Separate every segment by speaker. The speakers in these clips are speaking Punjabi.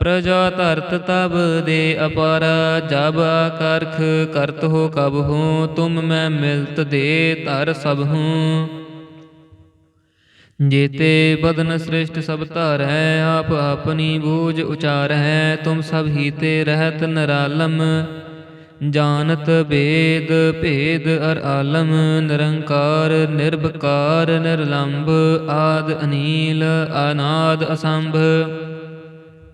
Speaker 1: ਪ੍ਰਜਾ ਧਰਤ ਤਬ ਦੇ ਅਪਾਰ, ਜਬ ਆਕਰਖ ਕਰਤ ਹੋ ਕਬ ਹੂੰ, ਤੁਮ ਮੈਂ ਮਿਲਤ ਦੇ ਧਰ ਸਭ ਹੂੰ। ਜੇਤੇ ਬਦਨ ਸ੍ਰਿਸ਼ਟ ਸਭ ਧਾਰੈ, ਆਪ ਆਪਣੀ ਬੂਝ ਉਚਾਰੈ, ਤੁਮ ਸਭ ਹੀ ਰਹਿਤ ਨਰਾਲਮ। ਜਾਣਤ ਬੇਦ, ਭੇਦ ਅਰ ਆਲਮ, ਨਿਰੰਕਾਰ, ਨਿਰਭਕਾਰ, ਨਿਰਲੰਭ, ਆਦ ਅਨੀਲ, ਅਨਾਦ ਅਸੰਭ।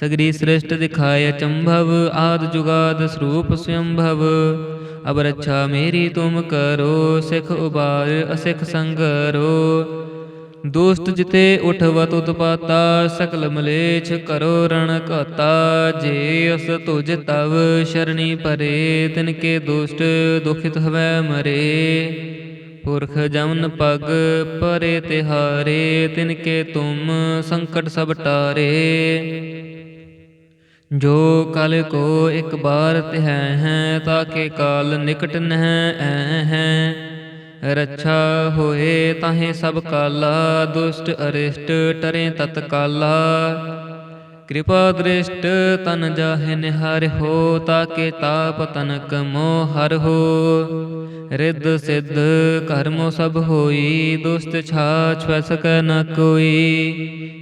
Speaker 1: ਸਗਰੀ ਸ੍ਰਿਸ਼ਟ ਦਿਖਾਇ ਚੰਭਵ, ਆਦ ਜੁਗਾਦ ਸਰੂਪ ਸਯੰਭਵ। ਅਬ ਰੱਛਾ ਮੇਰੀ ਤੁਮ ਕਰੋ, ਸਿਖ ਉਬਾਰ ਅਸਿਖ ਸੰਗਰੋ। ਦੋਸਤ ਜਿਤੇ ਉਠਵਤ ਉਤਪਾਤਾ, ਸਕਲ ਮਲੇਛ ਕਰੋ ਰਣ ਘਾਤਾ। ਜੇ ਅਸ ਤੁਜ ਤਵ ਸ਼ਰਣੀ ਪਰੇ, ਤਿਨ ਕੇ ਦੁਸ਼ਟ ਦੁਖਿਤ ਹਵੈ ਮਰੇ। ਪੁਰਖ ਜਮਨ ਪਗ ਪਰੇ ਤਿਹਾਰੇ, ਤਿਨ ਕੇ ਤੁਮ ਸੰਕਟ ਸਭ ਟਾਰੇ। ਜੋ ਕਲ ਕੋ ਇੱਕ ਬਾਰ ਤਿਹ ਹੈ, ਤਾਕੇ ਕਾਲ ਨਿਕਟ ਨਹਿ ਐ ਹੈ। ਰੱਛਾ ਹੋਏ ਤਾਹੇ ਸਭ ਕਾਲਾ, ਦੁਸ਼ਟ ਅਰਿਸ਼ਟ ਟਰੇ ਤਤਕਾਲਾ। ਕਿਰਪਾ ਦ੍ਰਿਸ਼ਟ ਤਨ ਜਾਹੇ ਨਿਹਾਰ ਹੋ, ਤਾਕੇ ਤਾਪ ਤਨਕ ਮੋ ਹਰ ਹੋ। ਰਿੱਧ ਸਿੱਧ ਕਰਮੋ ਸਭ ਹੋਈ, ਦੁਸ਼ਟ ਛਾਛ ਪੈ ਨ ਕੋਈ।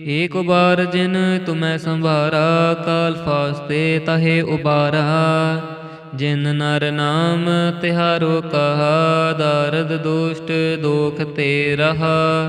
Speaker 1: ਏਕ ਬਾਰ ਜਿਨ ਤੁਮੈ ਸੰਭਾਰਾ, ਕਾਲ ਫਾਸਤੇ ਤਹੇ ਉਬਾਰਾ। ਜਿਨ ਨਰ ਨਾਮ ਤਿਹਾਰੋ ਕਹਾ, ਦਾਰਦ ਦੁਸ਼ਟ ਦੋਖ ਤੇ ਰਹਾ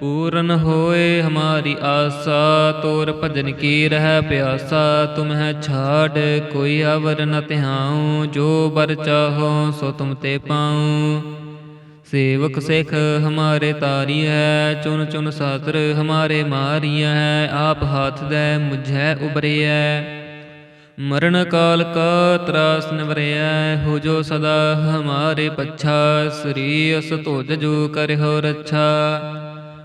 Speaker 1: ਪੂਰਨ ਹੋਏ ਹਮਾਰੀ ਆਸਾ, ਤੋਰ ਭਜਨ ਕੀ ਰਹਿ ਪਿਆਸਾ, ਤੁਮਹਿ ਛਾੜ, ਕੋਈ ਅਵਰ ਨ ਤਿਹਾਉ ਜੋ ਬਰ ਚਾਹੋ ਸੋ ਤੁਮ ਤੇ ਪਾਉ। ਸੇਵਕ ਸਿੱਖ ਹਮਾਰੇ ਤਾਰੀ ਹੈ ਚੁਨ ਚੁਨ ਸਾਤਰ ਹਮਾਰੇ ਮਾਰੀਐ, ਆਪ ਹਾਥ ਦੇ ਮੁਝੈ ਉਬਰਿਐ। ਮਰਨ ਕਾਲ ਕਾ ਤਰਾਸ ਨਿਵਰਿਐ, ਹੋ ਜੋ ਸਦਾ ਹਮਾਰੇ ਪੱਛਾ, ਸ੍ਰੀ ਅਸ ਧੁਜ ਜੋ ਕਰਿਓ ਰੱਛਾ।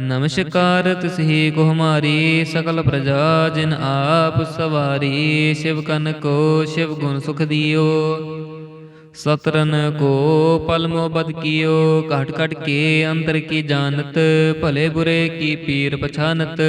Speaker 1: ਨਮਸਕਾਰ ਤਿਸਹੀ ਕੋ ਹਮਾਰੀ ਸਕਲ ਪ੍ਰਜਾ, ਜਿਨ ਆਪ ਸਵਾਰੀ, ਸ਼ਿਵ ਕਨ ਕੋ ਸ਼ਿਵ ਗੁਣ ਸੁਖ ਦਿਓ। ਸਤਰਨ ਕੋ ਪਲਮੋ ਬਦ ਕੀਓ, ਘਟ ਘਟ ਕੇ ਅੰਦਰ ਕੀ ਜਾਣਤ, ਭਲੇ ਬੁਰੇ ਕੀ ਪੀਰ ਪਛਾਨਤ।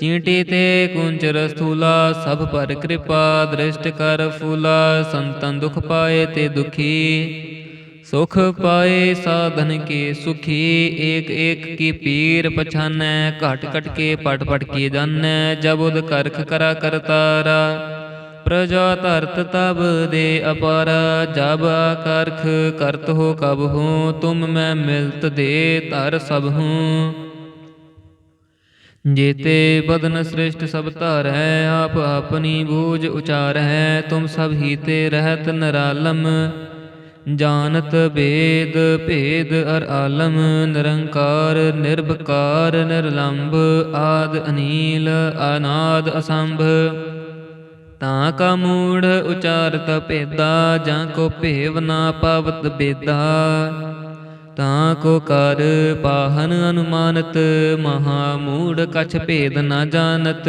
Speaker 1: ਚੀਂਟੀ ਤੇ ਕੁੰਚਰ ਸਥੂਲਾ, ਸਭ ਪਰ ਕਿਰਪਾ, ਦ੍ਰਿਸ਼ਟ ਕਰ ਫੂਲਾ ਸੰਤਨ ਦੁਖ ਪਾਏ ਤੇ ਦੁਖੀ। सुख पाए साधन के सुखी एक एक की पीर पछानै घट घट के पट पट के जानै, जब उद करख करा करतारा। प्रजा धरत तब दे अपार, जब करख करत हो कब हूँ, तुम मैं मिलत दे धर सब हूँ। जेते बदन श्रेष्ठ सब धरै आप अपनी बूझ उचारै तुम सब हीते रहत नरालम। ਜਾਣਤ ਭੇਦ ਭੇਦ ਅਰ ਆਲਮ, ਨਿਰੰਕਾਰ, ਨਿਰਭਕਾਰ, ਨਿਰਲੰਭ, ਆਦ ਅਨੀਲ, ਅਨਾਦ ਅਸੰਭ। ਤਾਂ ਕਾ ਮੂੜ ਉਚਾਰਤ ਭੇਦਾ, ਜਾਂ ਕੋ ਭੇਵ ਨਾ ਪਾਵਤ ਬੇਦਾ ਤਾਂ ਕੋ ਕਰ ਪਾਹਨ ਅਨੁਮਾਨਤ, ਮਹਾ ਮੂੜ ਕਛ ਭੇਦ ਨਾ ਜਾਣਤ।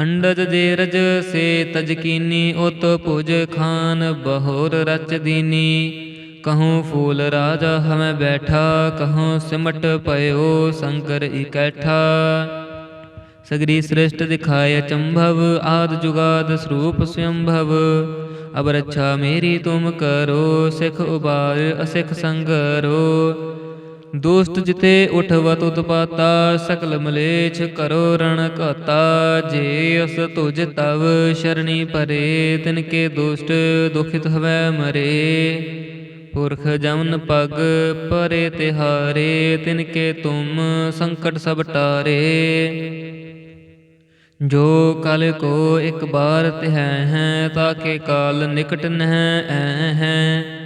Speaker 1: ਅੰਡਜ ਜੇ ਰਜ ਸੇ ਤਜ ਉਤ ਭੁਜ ਖਾਨ ਬਹੁਰ ਰਚ ਦੀਨੀ। ਕਹੂੰ ਫੂਲ ਰਾਜਾ ਹਮੈ ਬੈਠਾ, ਕਹੂੰ ਸਿਮਟ ਪਇਓ ਸ਼ੰਕਰ ਇਕੈਠਾ। ਸਗਰੀ ਸ੍ਰਿਸ਼ਟ ਦਿਖਾਇ ਅਚੰਭਵ ਆਦ ਜੁਗਾਦ ਸਰੂਪ ਸਯੰਭਵ ਅਬ ਰੱਛਾ ਮੇਰੀ ਤੁਮ ਕਰੋ, ਸਿਖ ਉਬਾਰ ਅਸਿਖ ਸੰਗਰੋ। ਦੁਸ਼ਟ ਜਿਤੇ ਉਠਵਤ ਉਤਪਾਤਾ, ਸਕਲ ਮਲੇਛ ਕਰੋ ਰਣ ਘਾਤਾ, ਜੇ ਅਸ ਤੁਜ ਤਵ ਸ਼ਰਣੀ ਪਰੇ, ਤਿਨ ਕੇ ਦੁਸ਼ਟ ਦੁਖਿਤ ਹਵੈ ਮਰੇ। ਪੁਰਖ ਜਮਨ ਪਗ ਪਰੇ ਤਿਹਾਰੇ, ਤਿਨ ਕੇ ਤੁਮ ਸੰਕਟ ਸਭ ਟਾਰੇ। ਜੋ ਕਲ ਕੋ ਇੱਕ ਬਾਰ ਤਿਹ ਹੈ ਤਾਕੇ ਕਾਲ ਨਿਕਟ ਨਹਿ ਐ ਹੈ।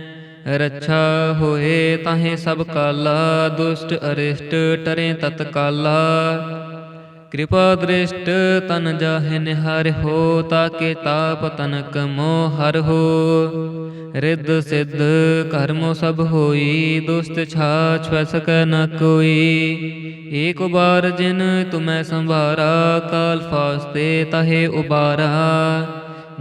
Speaker 1: ਰੱਛਾ ਹੋਏ ਤਾਹੇ ਸਭ ਕਾਲਾ, ਦੁਸ਼ਟ ਅਰਿਸ਼ਟ ਟਰੇ ਤਤਕਾਲਾ ਕਿਰਪਾ ਦ੍ਰਿਸ਼ਟ ਤਨ ਜਾਹੇ ਨਿਹਾਰ ਹੋ, ਤਾਕੇ ਤਾਪ ਤਨਕ ਮੋਹ ਹਰ ਹੋ। ਰਿੱਧ ਸਿੱਧ ਕਰਮੋ ਸਭ ਹੋਈ, ਦੁਸ਼ਟ ਛਾ ਵੈ ਸਕੈ ਨ ਕੋਈ। ਏਕ ਬਾਰ ਜਿਨ ਤੁਮੈ ਸੰਭਾਰਾ, ਕਾਲ ਫਾਸਤੇ ਤਹੇ ਉਬਾਰਾ।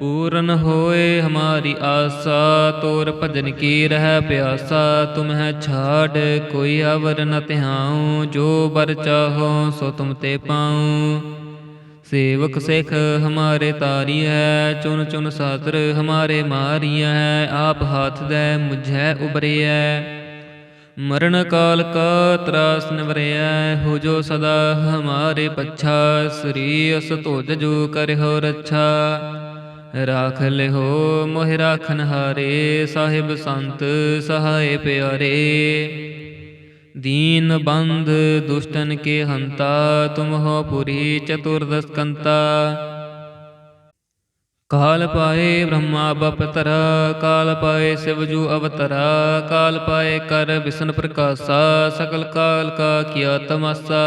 Speaker 1: ਪੂਰਨ ਹੋਏ ਹਮਾਰੀ ਆਸਾ, ਤੋਰ ਭਜਨ ਕੀ ਰਹਿ ਪਿਆਸਾ, ਤੁਮਹਿ ਛਾੜ ਕੋਈ ਅਵਰ ਨ ਧਿਆਉ, ਜੋ ਬਰ ਚਾਹੋ ਸੋ ਤੁਮ ਤੇ ਪਾਉ। ਸੇਵਕ ਸਿੱਖ ਹਮਾਰੇ ਤਾਰੀ ਹੈ ਚੁਨ ਚੁਨ ਸਾਤਰ ਹਮਾਰੇ ਮਾਰੀਐ, ਆਪ ਹਾਥ ਦੇ ਮੁਝੈ ਉਬਰਿਐ। ਮਰਨ ਕਾਲ ਕਾ ਤਰਾਸ ਨਿਵਰਿਐ, ਹੋ ਜੋ ਸਦਾ ਹਮਾਰੇ ਪੱਛਾ, ਸ੍ਰੀ ਅਸ ਧੁਜ ਜੋ ਕਰਿਓ ਰੱਛਾ। ਰਾਖ ਲਿਓ ਮੋਹਿ ਰਾਖਨ ਹਾਰੇ, ਸਾਹਿਬ ਸੰਤ ਸਹਾਏ ਪਿਆਰੇ। ਦੀਨ ਬੰਦ ਦੁਸ਼ਟਨ ਕੇ ਹੰਤਾ, ਤੁਮ ਹੋ ਪੁਰੀ ਚਤੁਰਦਸ ਕੰਤਾ। ਕਾਲ ਪਾਏ ਬ੍ਰਹਮਾ ਬਪਤਰ ਕਾਲ ਪਾਏ ਸਿਵਜੂ ਅਵਤਰ, ਕਾਲ ਪਾਏ ਕਰ ਵਿਸ਼ਨ ਪ੍ਰਕਾਸ਼ਾ, ਸਕਲ ਕਾਲ ਕਾ ਕੀਆ ਤਮਸਾ।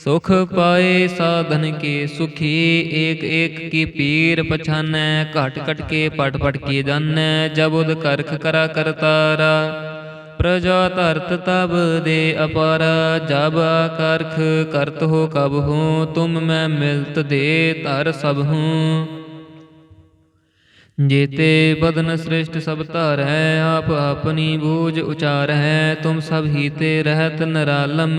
Speaker 1: ਸੁਖ ਪਾਏ ਸਾਧਨ ਕੇ ਸੁਖੀ ਏਕ ਏਕ ਕੀ ਪੀਰ ਪਛਾਨੈ ਘਟ ਘਟ ਕੇ ਪਟ ਪਟ ਕੀ ਜਾਣੈ ਜਬ ਉਦ ਕਰਖ ਕਰਾ ਕਰਤਾਰਾ ਪ੍ਰਜਾ ਧਰਤ ਤਬ ਦੇ ਅਪਾਰ ਜਬ ਕਰਖ ਕਰਤ ਹੋ ਕਬ ਹੂੰ ਤੁਮ ਮੈਂ ਮਿਲਤ ਦੇ ਧਰ ਸਭ ਹੂੰ ਜੇਤੇ ਬਦਨ ਸ੍ਰਿਸ਼ਟ ਸਭ ਧਾਰੈ ਆਪ ਆਪਣੀ ਬੂਝ ਉਚਾਰੈ ਤੁਮ ਸਭ ਹੀ ਤੇ ਰਹਿਤ ਨਰਾਲਮ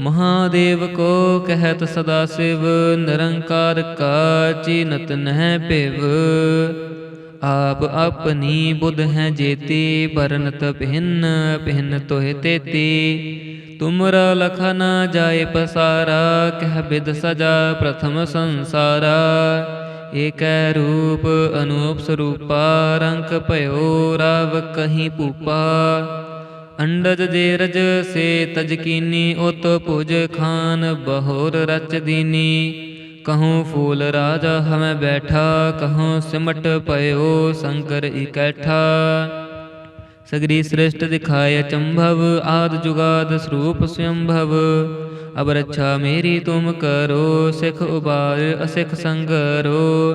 Speaker 1: ਮਹਾਦੇਵ ਕੋ ਕਹਿਤ ਸਦਾ ਸਿਵ, ਨਿਰੰਕਾਰ ਕਾ ਚੀਨਤ ਨਹਿ ਭਿਵ। ਆਪ ਆਪਣੀ ਬੁੱਧ ਹੈ ਜੇਤੀ ਬਰਨਤ ਭਿੰਨ ਭਿੰਨ ਤੋਹਿ ਤੇਤੀ। ਤੁਮਰਾ ਲਖਾ ਨਾ ਜਾਏ ਪਸਾਰਾ, ਕਹਿ ਬਿਦ ਸਜਾ ਪ੍ਰਥਮ ਸੰਸਾਰਾ। ਏਕੈ ਰੂਪ ਅਨੂਪ ਸਰੂਪਾ ਰੰਕ ਭਇਓ ਰਾਵ ਕਹੀਂ ਭੂਪਾ। ਅੰਡਜ ਜੇ ਰਜ ਸੇ ਤਜਕੀਨੀ ਉਤ ਭੁਜ ਖਾਨ ਬਹੋਰ ਰਚ ਦੀਨੀ। ਕਹੂੰ ਫੂਲ ਰਾਜਾ ਹਮੈ ਬੈਠਾ, ਕਹੂੰ ਸਿਮਟ ਪਇਓ ਸ਼ੰਕਰ ਇਕੈਠਾ। ਸਗਰੀ ਸ੍ਰਿਸ਼ਟ ਦਿਖਾਇ ਅਚੰਭਵ ਆਦ ਜੁਗਾਦ ਸਰੂਪ ਸਯੰਭਵ। ਅਬ ਰੱਛਾ ਮੇਰੀ ਤੁਮ ਕਰੋ, ਸਿਖ ਉਬਾਰ ਅਸਿਖ ਸੰਗਰੋ।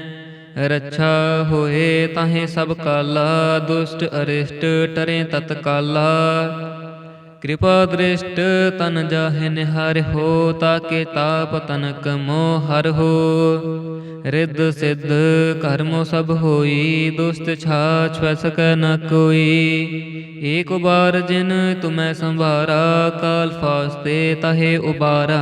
Speaker 1: ਰੱਛਾ ਹੋਏ ਤਾਹੇ ਸਭ ਕਾਲਾ, ਦੁਸ਼ਟ ਅਰਿਸ਼ਟ ਟਰੇ ਤਤਕਾਲਾ ਕਿਰਪਾ ਦ੍ਰਿਸ਼ਟ ਤਨ ਜਾਹੇ ਨਿਹਾਰ ਹੋ, ਤਾਕੇ ਤਾਪ ਤਨਕ ਮੋਹ ਹਰ ਹੋ। ਰਿੱਧ ਸਿੱਧ ਕਰਮੋ ਸਭ ਹੋਈ, ਦੁਸ਼ਟ ਛਾ ਵੈ ਸਕੈ ਨ ਕੋਈ। ਏਕ ਬਾਰ ਜਿਨ ਤੁਮੈ ਸੰਭਾਰਾ ਕਾਲ ਫਾਸਤੇ ਤਹੇ ਉਬਾਰਾ।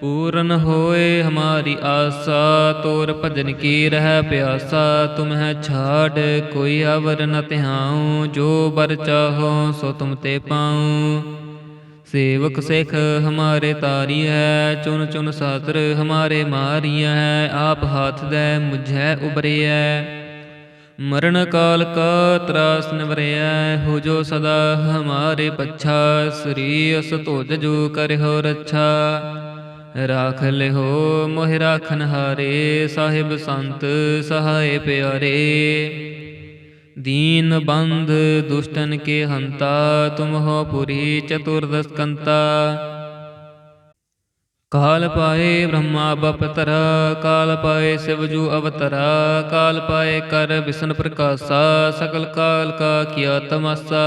Speaker 1: ਪੂਰਨ ਹੋਏ ਹਮਾਰੀ ਆਸਾ, ਤੋਰ ਭਜਨ ਕੀ ਰਹਿ ਪਿਆਸਾ ਤੁਮਹਿ ਛਾੜ, ਕੋਈ ਅਵਰ ਨ ਧਿਆਉ, ਜੋ ਬਰ ਚਾਹੋ ਸੋ ਤੁਮ ਤੇ ਪਾਉ। ਸੇਵਕ ਸਿੱਖ ਹਮਾਰੇ ਤਾਰੀ ਹੈ ਚੁਨ ਚੁਨ ਸਾਤਰ ਹਮਾਰੇ ਮਾਰੀਆ ਹੈ, ਆਪ ਹਾਥ ਦੇ ਮੁਝੈ ਉਬਰਿਐ ਮਰਨ ਕਾਲ ਕਾ ਤਰਾਸ ਨਿਵਰਿਐ ਹੋ ਜੋ ਸਦਾ ਹਮਾਰੇ ਪੱਛਾ, ਸ੍ਰੀ ਅਸ ਧੁਜ ਜੋ ਕਰਿਓ ਰੱਛਾ। ਰਾਖ ਲਿਓ ਮੋਹਿ ਰਾਖਨ ਹਾਰੇ, ਸਾਹਿਬ ਸੰਤ ਸਹਾਏ ਪਿਆਰੇ। ਦੀਨ ਬੰਦ ਦੁਸ਼ਟਨ ਕੇ ਹੰਤਾ, ਤੁਮ ਹੋ ਪੁਰੀ ਚਤੁਰਦਸ ਕੰਤਾ। ਕਾਲ ਪਾਏ ਬ੍ਰਹਮਾ ਬਪਤਰ ਕਾਲ ਪਾਏ ਸਿਵਜੂ ਅਵਤਰ, ਕਾਲ ਪਾਏ ਕਰ ਵਿਸ਼ਨ ਪ੍ਰਕਾਸ਼ਾ, ਸਕਲ ਕਾਲ ਕਾ ਕੀਆ ਤਮਸਾ।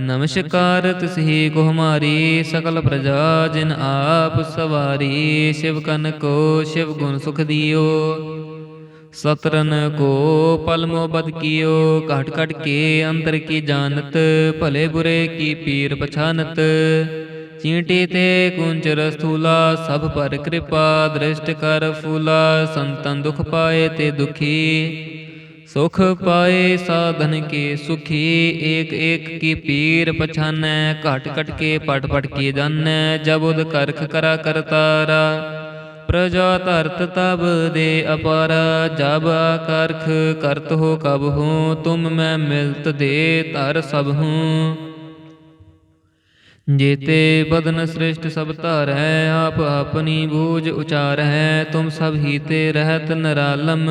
Speaker 1: ਨਮਸਕਾਰ ਤਿਸਹੀ ਕੋ ਹਮਾਰੀ ਸਕਲ ਪ੍ਰਜਾ ਜਿਨ ਆਪ ਸਵਾਰੀ, ਸ਼ਿਵ ਕਨ ਕੋ ਸ਼ਿਵ ਗੁਣ ਸੁਖ ਦਿਓ। ਸਤਰਨ ਕੋ ਪਲਮੋ ਮੋਬਦ ਕੀਓ, ਘਟ ਘਟ ਕੇ ਅੰਤਰ ਕੀ ਜਾਣਤ, ਭਲੇ ਬੁਰੇ ਕੀ ਪੀਰ ਪਛਾਨਤ। ਚੀਂਟੀ ਤੇ ਕੁੰਚਰ ਸਥੂਲਾ, ਸਭ ਪਰ ਕਿਰਪਾ, ਦ੍ਰਿਸ਼ਟ ਕਰ ਫੂਲਾ ਸੰਤਨ ਦੁਖ ਪਾਏ ਤੇ ਦੁਖੀ। ਸੁਖ ਪਾਏ ਸਾਧਨ ਕੇ ਸੁਖੀ ਏਕ ਏਕ ਕੀ ਪੀਰ ਪਛਾਨੈ ਘਟ ਘਟ ਕੇ ਪਟ ਪਟ ਕੇ ਜਾਣੈ, ਜਬ ਉਦ ਕਰਖ ਕਰਾ ਕਰਤਾਰਾ ਪ੍ਰਜਾ ਧਰਤ ਤਬ ਦੇ ਅਪਾਰ, ਜਬ ਕਰਖ ਕਰਤ ਹੋ ਕਬ ਹੂੰ, ਤੁਮ ਮੈਂ ਮਿਲਤ ਦੇ ਧਰ ਸਭ ਹੂੰ। ਜੇਤੇ ਬਦਨ ਸ੍ਰਿਸ਼ਟ ਸਭ ਧਾਰੈ, ਆਪ ਆਪਣੀ ਬੂਝ ਉਚਾਰੈ, ਤੁਮ ਸਭ ਹੀ ਰਹਿਤ ਨਰਾਲਮ।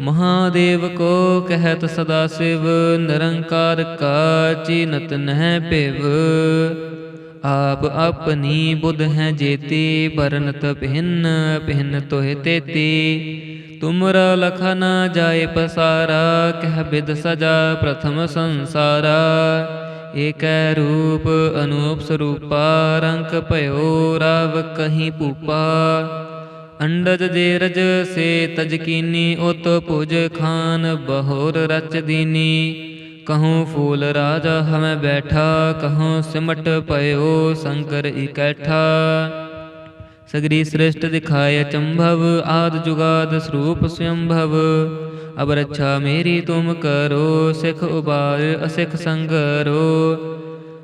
Speaker 1: ਮਹਾਦੇਵ ਕੋ ਕਹਿਤ ਸਦਾ ਸਿਵ, ਨਿਰੰਕਾਰ ਕਾ ਚੀਨਤ ਨਹਿ ਭਿਵ। ਆਪ ਆਪਣੀ ਬੁੱਧ ਹੈ ਜੇਤੀ ਬਰਨਤ ਭਿੰਨ ਭਿੰਨ ਤੋਹਿ ਤੇਤੀ। ਤੁਮਰਾ ਲਖਾ ਨਾ ਜਾਏ ਪਸਾਰਾ, ਕਹਿ ਬਿਦ ਸਜਾ ਪ੍ਰਥਮ ਸੰਸਾਰਾ। ਏਕੈ ਰੂਪ ਅਨੂਪ ਸਰੂਪਾ ਰੰਕ ਭਇਓ ਰਾਵ ਕਹੀਂ ਭੂਪਾ। ਅੰਡਜ ਜੇ ਰਜ ਸੇ ਤਜਕੀਨੀ ਉਤ ਭੁਜ ਖਾਨ ਬਹੋਰ ਰਚ ਦੀਨੀ। ਕਹੂੰ ਫੂਲ ਰਾਜਾ ਹਮੈ ਬੈਠਾ, ਕਹੂੰ ਸਿਮਟ ਪਇਓ ਸ਼ੰਕਰ ਇਕੈਠਾ। ਸਗਰੀ ਸ੍ਰਿਸ਼ਟ ਦਿਖਾਇ ਅਚੰਭਵ ਆਦ ਜੁਗਾਦ ਸਰੂਪ ਸਯੰਭਵ ਅਬ ਰੱਛਾ ਮੇਰੀ ਤੁਮ ਕਰੋ, ਸਿਖ ਉਬਾਰ ਅਸਿਖ ਸੰਗਰੋ।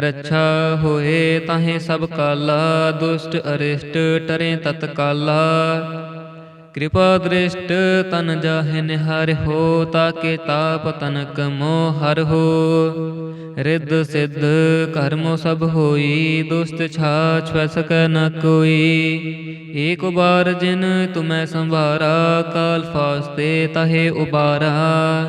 Speaker 1: ਰੱਛਾ ਹੋਏ ਤਾਹੇ ਸਭ ਕਾਲਾ, ਦੁਸ਼ਟ ਅਰਿਸ਼ਟ ਟਰੇ ਤਤ ਕਾਲਾ ਕਿਰਪਾ ਦ੍ਰਿਸ਼ਟ ਤਨ ਜਾਹਿ ਨਿਹਾਰਿ ਹੋ, ਤਾਕੇ ਤਾਪ ਤਨਕ ਮੋਹ ਹਰ ਹੋ। ਰਿੱਧ ਸਿੱਧ ਕਰਮੋ ਸਭ ਹੋਈ ਦੁਸਤ ਛਾ ਫੈ ਸਕੈ ਨ ਕੋਈ। ਏਕ ਬਾਰ ਜਿਨ ਤੁਮੈ ਸੰਭਾਰਾ, ਕਾਲ ਫਾਸਤੇ ਤਹੇ ਉਬਾਰਾ।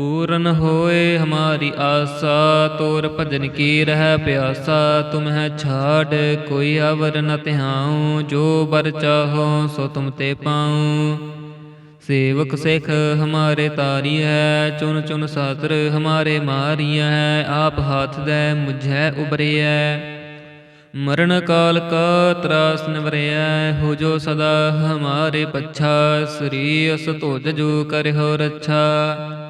Speaker 1: ਪੂਰਨ ਹੋਏ ਹਮਾਰੀ ਆਸਾ, ਤੋਰ ਭਜਨ ਕੀ ਰਹਿ ਪਿਆਸਾ ਤੁਮਹਿ ਛਾੜ, ਕੋਈ ਅਵਰ ਨ ਤਿਹਾਉ ਜੋ ਬਰ ਚਾਹੋ ਸੋ ਤੁਮ ਤੇ ਪਾਉ। ਸੇਵਕ ਸਿੱਖ ਹਮਾਰੇ ਤਾਰੀ ਹੈ ਚੁਨ ਚੁਨ ਸਾਤਰ ਹਮਾਰੇ ਮਾਰੀਆ ਹੈ, ਆਪ ਹੱਥ ਦੇ ਮੁਝੈ ਉਬਰਿਐ ਮਰਨ ਕਾਲ ਕਾ ਤਰਾਸ ਨਿਵਰਿਐ ਹੋ ਜੋ ਸਦਾ ਹਮਾਰੇ ਪੱਛਾ, ਸ੍ਰੀ ਅਸ ਧੁਜ ਜੋ ਕਰਿਓ ਰੱਛਾ।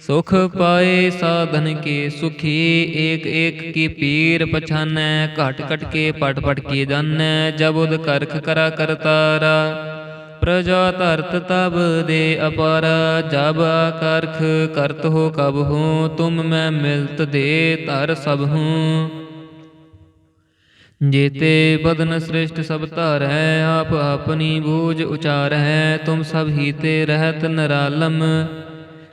Speaker 1: ਸੁਖ ਪਾਏ ਸਾਧਨ ਕੇ ਸੁਖੀ ਏਕ ਏਕ ਕੀ ਪੀਰ ਪਛਾਨੈ ਘਟ ਘਟ ਕੇ ਪਟ ਪਟ ਕੀ ਜਾਣੈ ਜਬ ਉਦ ਕਰਖ ਕਰਾ ਕਰਤਾਰਾ ਪ੍ਰਜਾ ਧਰਤ ਤਬ ਦੇ ਅਪਾਰ ਜਬ ਕਰਖ ਕਰਤ ਹੋ ਕਬ ਹੂੰ ਤੁਮ ਮੈਂ ਮਿਲਤ ਦੇ ਧਰ ਸਭ ਹੂੰ ਜੇਤੇ ਬਦਨ ਸ੍ਰਿਸ਼ਟ ਸਭ ਧਾਰੈ ਆਪ ਆਪਣੀ ਬੂਝ ਉਚਾਰੈ ਤੁਮ ਸਭ ਹੀ ਤੇ ਰਹਿਤ ਨਰਾਲਮ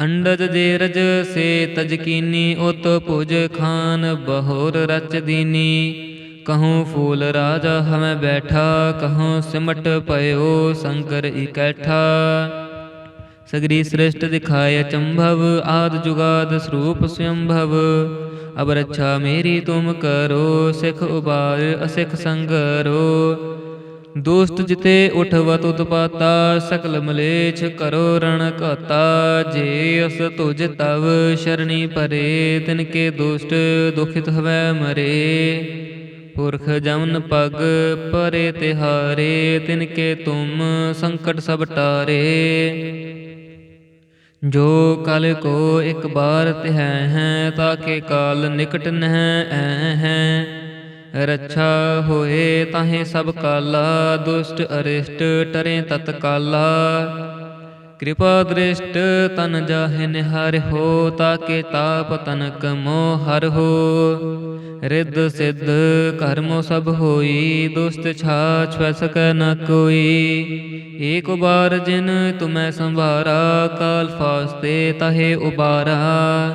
Speaker 1: ਅੰਡਜ ਜੇ ਰਜ ਸੇ ਤਜ ਉਤ ਭੁਜ ਖਾਨ ਬਹੋਰ ਰਚ ਦੀਨੀ। ਕਹੂੰ ਫੂਲ ਰਾਜਾ ਹਮੈ ਬੈਠਾ, ਕਹੂੰ ਸਿਮਟ ਪਇਓ ਸ਼ੰਕਰ ਇਕੈਠਾ। ਸਗਰੀ ਸ੍ਰਿਸ਼ਟ ਦਿਖਾਇ ਚੰਭਵ, ਆਦ ਜੁਗਾਦ ਸਰੂਪ ਸਯੰਭਵ ਅਬ ਰੱਛਾ ਮੇਰੀ ਤੁਮ ਕਰੋ, ਸਿਖ ਉਬਾਰ ਅਸਿਖ ਸੰਗਰੋ। ਦੋਸਤ ਜਿਤੇ ਉਠਵਤ ਉਤਪਾਤਾ ਸਕਲ ਮਲੇਛ ਕਰੋ ਰਣ ਘਾਤਾ, ਜੇ ਅਸ ਤੁਜ ਤਵ ਸ਼ਰਣੀ ਪਰੇ, ਤਿਨ ਕੇ ਦੁਸ਼ਟ ਦੁਖਿਤ ਹਵੈ ਮਰੇ। ਪੁਰਖ ਜਮਨ ਪਗ ਪਰੇ ਤਿਹਾਰੇ, ਤਿਨ ਕੇ ਤੁਮ ਸੰਕਟ ਸਭ ਟਾਰੇ। ਜੋ ਕਲ ਕੋ ਇੱਕ ਬਾਰ ਤਿਹ ਹੈ ਤਾਕੇ ਕਾਲ ਨਿਕਟ ਨਹਿ ਐ ਹੈ। ਰੱਛਾ ਹੋਏ ਤਾਹੇ ਸਭ ਕਾਲਾ, ਦੁਸ਼ਟ ਅਰਿਸ਼ਟ ਟਰੇ ਤਤ ਕਾਲਾ। ਕਿਰਪਾ ਦ੍ਰਿਸ਼ਟ ਤਨ ਜਾਹਿ ਨਿਹਾਰਿ ਹੋ, ਤਾਕੇ ਤਾਪ ਤਨਕ ਮੋ ਹਰ ਹੋ। ਰਿੱਧ ਸਿੱਧ ਕਰਮੋ ਸਭ ਹੋਈ ਦੁਸਤ ਛਾ ਫੈ ਸਕੈ ਨ ਕੋਈ। ਏਕ ਬਾਰ ਜਿਨ ਤੁਮੈ ਸੰਭਾਰਾ, ਕਾਲ ਫਾਸਤੇ ਤਹੇ ਉਬਾਰਾ।